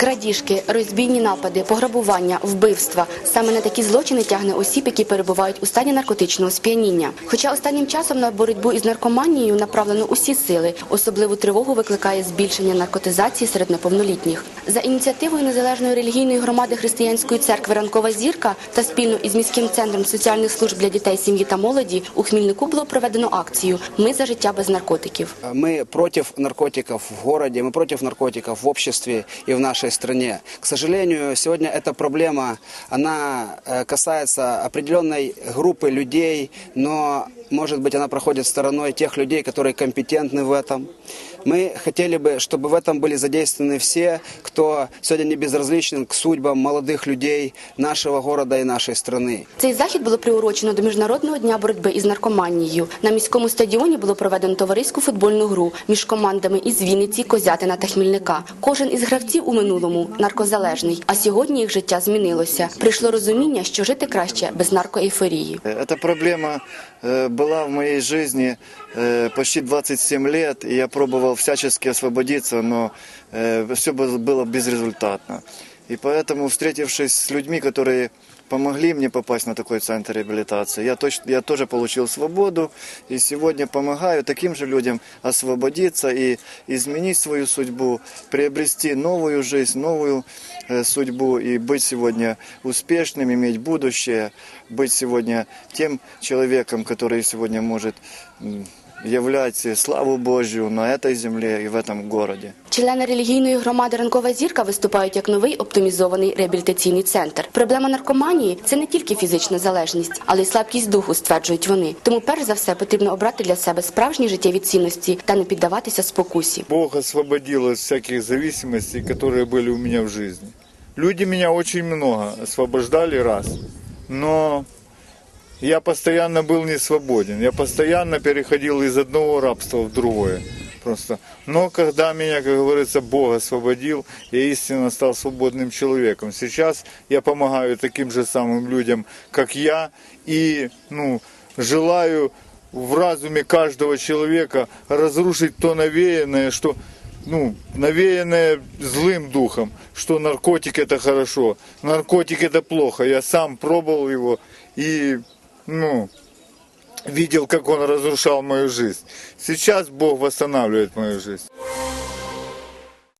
Крадіжки, розбійні напади, пограбування, вбивства саме на такі злочини тягне осіб, які перебувають у стані наркотичного сп'яніння. Хоча останнім часом на боротьбу із наркоманією направлено усі сили. Особливу тривогу викликає збільшення наркотизації серед неповнолітніх. За ініціативою незалежної релігійної громади християнської церкви Ранкова зірка та спільно із міським центром соціальних служб для дітей, сім'ї та молоді у Хмільнику було проведено акцію Ми за життя без наркотиків. Мы против наркотиков в городе, мы против наркотиков в обществе и в нашей стране. К сожалению, сегодня эта проблема, она э, касается определенной группы людей, но, может быть, она проходит стороной тех людей, которые компетентны в этом. Мы хотели бы, чтобы в этом были задействованы все, кто сегодня не безразличен к судьбам молодых людей нашего города и нашей страны. Цей захід було приурочено до міжнародного дня боротьби із наркоманією. На міському стадіоні було проведено товариську футбольну гру між командами із Вінниці, Козятина та Хмільника. Кожен із гравців у минулому наркозалежний, а сьогодні їх життя змінилося. Прийшло розуміння, що жити краще без наркоейфорії. Эта проблема э, была в моей жизни э, почти 27 лет, и я пробовал всячески освободиться, но все было безрезультатно. И поэтому, встретившись с людьми, которые помогли мне попасть на такой центр реабилитации, я, точ- я тоже получил свободу, и сегодня помогаю таким же людям освободиться и изменить свою судьбу, приобрести новую жизнь, новую э, судьбу и быть сегодня успешным, иметь будущее, быть сегодня тем человеком, который сегодня может м, являть славу Божью на этой земле и в этом городе. Члени релігійної громади Ранкова зірка виступають як новий оптимізований реабілітаційний центр. Проблема наркоманії це не тільки фізична залежність, але й слабкість духу, стверджують вони. Тому перш за все потрібно обрати для себе справжні життєві цінності та не піддаватися спокусі. Бог освободил от всяких зависимостей, которые были у меня в жизни. Люди меня очень много освобождали раз, но я постоянно был не свободен. Я постоянно переходил из одного рабства в другое. Просто. Но когда меня, как говорится, Бог освободил, я истинно стал свободным человеком. Сейчас я помогаю таким же самым людям, как я, и ну, желаю в разуме каждого человека разрушить то навеянное, что ну, навеянное злым духом, что наркотик это хорошо, наркотик это плохо. Я сам пробовал его и, ну, видел, как он разрушал мою жизнь. Сейчас Бог восстанавливает мою жизнь.